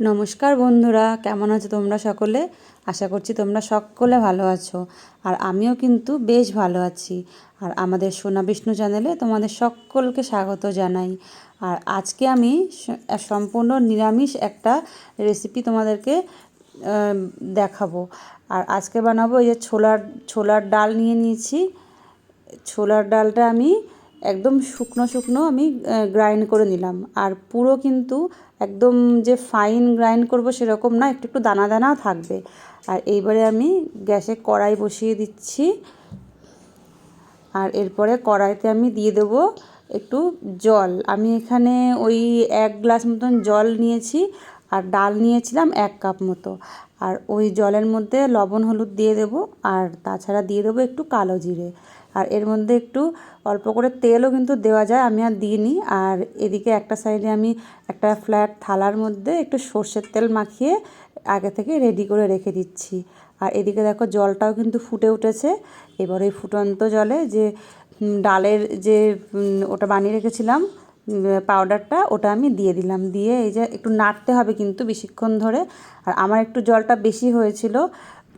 নমস্কার বন্ধুরা, কেমন আছো তোমরা সকলে? আশা করছি তোমরা সকলে ভালো আছো। আর আমিও কিন্তু বেশ ভালো আছি। আর আমাদের সোনা বিষ্ণু চ্যানেলে তোমাদের সকলকে স্বাগত জানাই। আর আজকে আমি সম্পূর্ণ নিরামিষ একটা রেসিপি তোমাদেরকে দেখাবো। আর আজকে বানাবো এই যে ছোলার ছোলার ডাল নিয়ে নিয়েছি। ছোলার ডালটা আমি একদম শুকনো শুকনো আমি গ্রাইন্ড করে নিলাম। আর পুরো কিন্তু একদম যে ফাইন গ্রাইন্ড করব সেরকম না, একটু একটু দানা দানা থাকবে। আর এইবারে আমি গ্যাসে কড়াই বসিয়ে দিচ্ছি। আর এরপরে কড়াইতে আমি দিয়ে দেবো একটু জল। আমি এখানে ওই এক গ্লাস মতন জল নিয়েছি, আর ডাল নিয়েছিলাম এক কাপ মতো। আর ওই জলের মধ্যে লবণ হলুদ দিয়ে দেবো, আর তাছাড়া দিয়ে দেবো একটু কালো জিরে। আর এর মধ্যে একটু অল্প করে তেলও কিন্তু দেওয়া যায়, আমি আর দিইনি। আর এদিকে একটা সাইডে আমি একটা ফ্ল্যাট থালার মধ্যে একটু সর্ষের তেল মাখিয়ে আগে থেকে রেডি করে রেখে দিচ্ছি। আর এদিকে দেখো জলটাও কিন্তু ফুটে উঠেছে। এবার এই ফুটন্ত জলে যে ডালের যে ওটা বানিয়ে রেখেছিলাম পাউডারটা, ওটা আমি দিয়ে দিলাম। দিয়ে এই যে একটু নাড়তে হবে কিন্তু বেশিক্ষণ ধরে। আর আমার একটু জলটা বেশি হয়েছিল,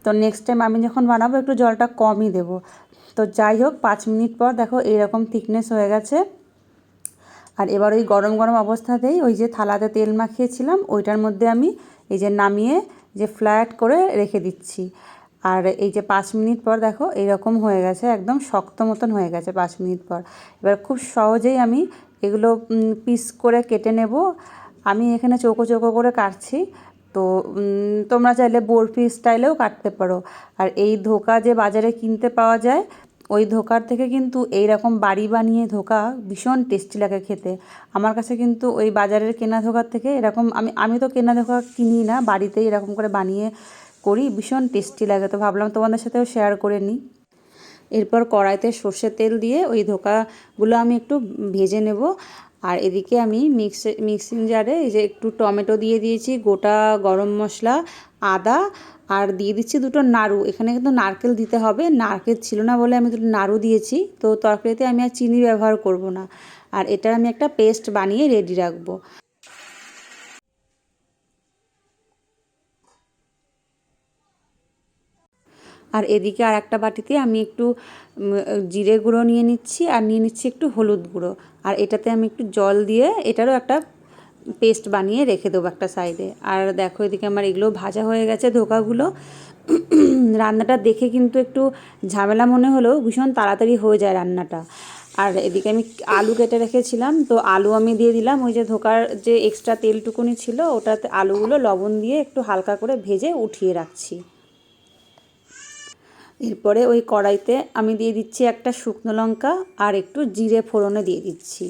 তো নেক্সট টাইম আমি যখন বানাবো একটু জলটা কমই দেবো। তো যাই হোক, পাঁচ মিনিট পর দেখো এইরকম থিকনেস হয়ে গেছে। আর এবার ওই গরম গরম অবস্থাতেই ওই যে থালাতে তেল মাখিয়েছিলাম, ওইটার মধ্যে আমি এই যে নামিয়ে যে ফ্ল্যাট করে রেখে দিচ্ছি। আর এই যে পাঁচ মিনিট পর দেখো এইরকম হয়ে গেছে, একদম শক্ত মতন হয়ে গেছে পাঁচ মিনিট পর। এবার খুব সহজেই আমি এগুলো পিস করে কেটে নেব। আমি এখানে চৌকো চৌকো করে কাটছি। তো তোমরা চাইলে বরফি স্টাইলেও কাটতে পারো। আর এই ধোকা যে বাজারে কিনতে পাওয়া যায় ওই ধোকার থেকে কিন্তু এই রকম বাড়ি বানিয়ে ধোকা ভীষণ টেস্টি লাগে খেতে। আমার কাছে কিন্তু ওই বাজারের কেনা ধোকার থেকে এরকম আমি আমি তো কেনা ধোকা কিনি না, বাড়িতেই এরকম করে বানিয়ে করি, ভীষণ টেস্টি লাগে। তো ভাবলাম তোমাদের সাথেও শেয়ার করে নিই। এরপর কড়াইতে সর্ষের তেল দিয়ে ওই ধোকাগুলো আমি একটু ভেজে নেব। আর এদিকে আমি মিক্সে মিক্সিং জারে এই যে একটু টমেটো দিয়ে দিয়েছি, গোটা গরম মশলা, আদা, আর দিয়ে দিচ্ছি দুটো নাড়ু। এখানে কিন্তু নারকেল দিতে হবে, নারকেল ছিল না বলে আমি দুটো নাড়ু দিয়েছি, তো তরকারিতে আমি আর চিনি ব্যবহার করব না। আর এটা আমি একটা পেস্ট বানিয়ে রেডি রাখব। আর এদিকে আর একটা বাটিতে আমি একটু জিরে গুঁড়ো নিয়ে নিচ্ছি আর নিয়ে নিচ্ছি একটু হলুদ গুঁড়ো। আর এটাতে আমি একটু জল দিয়ে এটারও একটা পেস্ট বানিয়ে রেখে দেবো একটা সাইডে। আর দেখো এদিকে আমার এগুলো ভাজা হয়ে গেছে ধোকাগুলো। রান্নাটা দেখে কিন্তু একটু ঝামেলা মনে হলেও ভীষণ তাড়াতাড়ি হয়ে যায় রান্নাটা। আর এদিকে আমি আলু কেটে রেখেছিলাম, তো আলু আমি দিয়ে দিলাম। ওই যে ধোকার যে এক্সট্রা তেলটুকুনি ছিল, ওটাতে আলুগুলো লবণ দিয়ে একটু হালকা করে ভেজে উঠিয়ে রাখছি। এরপরে ওই কড়াইতে আমি দিয়ে দিচ্ছি একটা শুকনো লঙ্কা আর একটু জিরে ফোড়নে দিয়ে দিচ্ছি।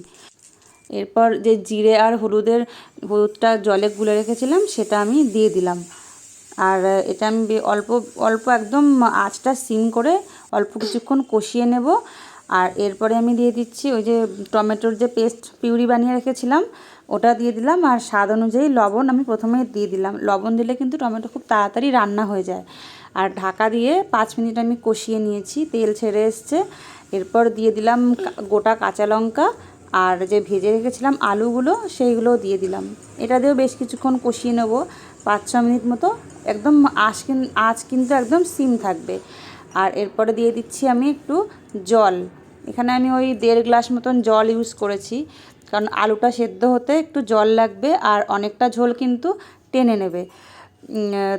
এরপর যে জিরে আর হলুদের, হলুদটা জলে গুলে রেখেছিলাম, সেটা আমি দিয়ে দিলাম। আর এটা আমি অল্প অল্প একদম আঁচটা সিম করে অল্প কিছুক্ষণ কষিয়ে নেব। আর এরপরে আমি দিয়ে দিচ্ছি ওই যে টমেটোর যে পেস্ট পিউরি বানিয়ে রেখেছিলাম, ওটা দিয়ে দিলাম। আর স্বাদ অনুযায়ী লবণ আমি প্রথমে দিয়ে দিলাম। লবণ দিলে কিন্তু টমেটো খুব তাড়াতাড়ি রান্না হয়ে যায়। আর ঢাকা দিয়ে পাঁচ মিনিট আমি কষিয়ে নিয়েছি, তেল ছেড়ে এসছে। এরপর দিয়ে দিলাম গোটা কাঁচা লঙ্কা আর যে ভেজে রেখেছিলাম আলুগুলো সেইগুলো দিয়ে দিলাম। এটা দিয়েও বেশ কিছুক্ষণ কষিয়ে নেব, পাঁচ ছ মিনিট মতো। একদম আঁচ আঁচ কিন্তু একদম সিম থাকবে। আর এরপরে দিয়ে দিচ্ছি আমি একটু জল। এখানে আমি ওই দেড় গ্লাস মতন জল ইউজ করেছি, কারণ আলুটা সেদ্ধ হতে একটু জল লাগবে আর অনেকটা ঝোল কিন্তু টেনে নেবে।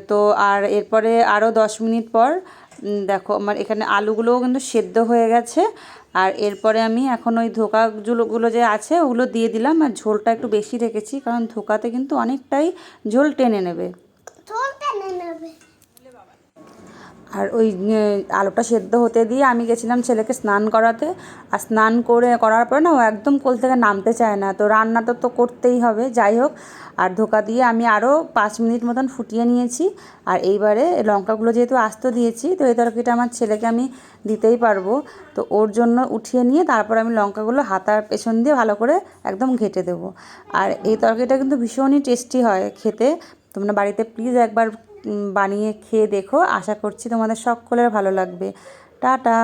তো আর এরপরে আরও দশ মিনিট পর দেখো, আমার এখানে আলুগুলোও কিন্তু সেদ্ধ হয়ে গেছে। আর এরপরে আমি এখন ওই ধোকাগুলোগুলো যে আছে, ওগুলো দিয়ে দিলাম। আর ঝোলটা একটু বেশি রেখেছি, কারণ ধোকাতে কিন্তু অনেকটাই ঝোল টেনে নেবে। আর ওই আলুটা সেদ্ধ হতে দিয়ে আমি গেছিলাম ছেলেকে স্নান করাতে। আর স্নান করে, করার পরে না ও একদম কোল থেকে নামতে চায় না। তো রান্নাটা তো করতেই হবে, যাই হোক। আর ধোকা দিয়ে আমি আরও পাঁচ মিনিট মতন ফুটিয়ে নিয়েছি। আর এইবারে লঙ্কাগুলো যেহেতু আস্ত দিয়েছি, তো এই তরকারিটা আমার ছেলেকে আমি দিতেই পারব। তো ওর জন্য উঠিয়ে নিয়ে তারপর আমি লঙ্কাগুলো হাতার পেছন দিয়ে ভালো করে একদম ঘেটে দেবো। আর এই তরকারিটা কিন্তু ভীষণই টেস্টি হয় খেতে। তোমরা বাড়িতে প্লিজ একবার বানিয়ে খেয়ে দেখো। আশা করছি তোমাদের সকলের ভালো লাগবে। টাটা।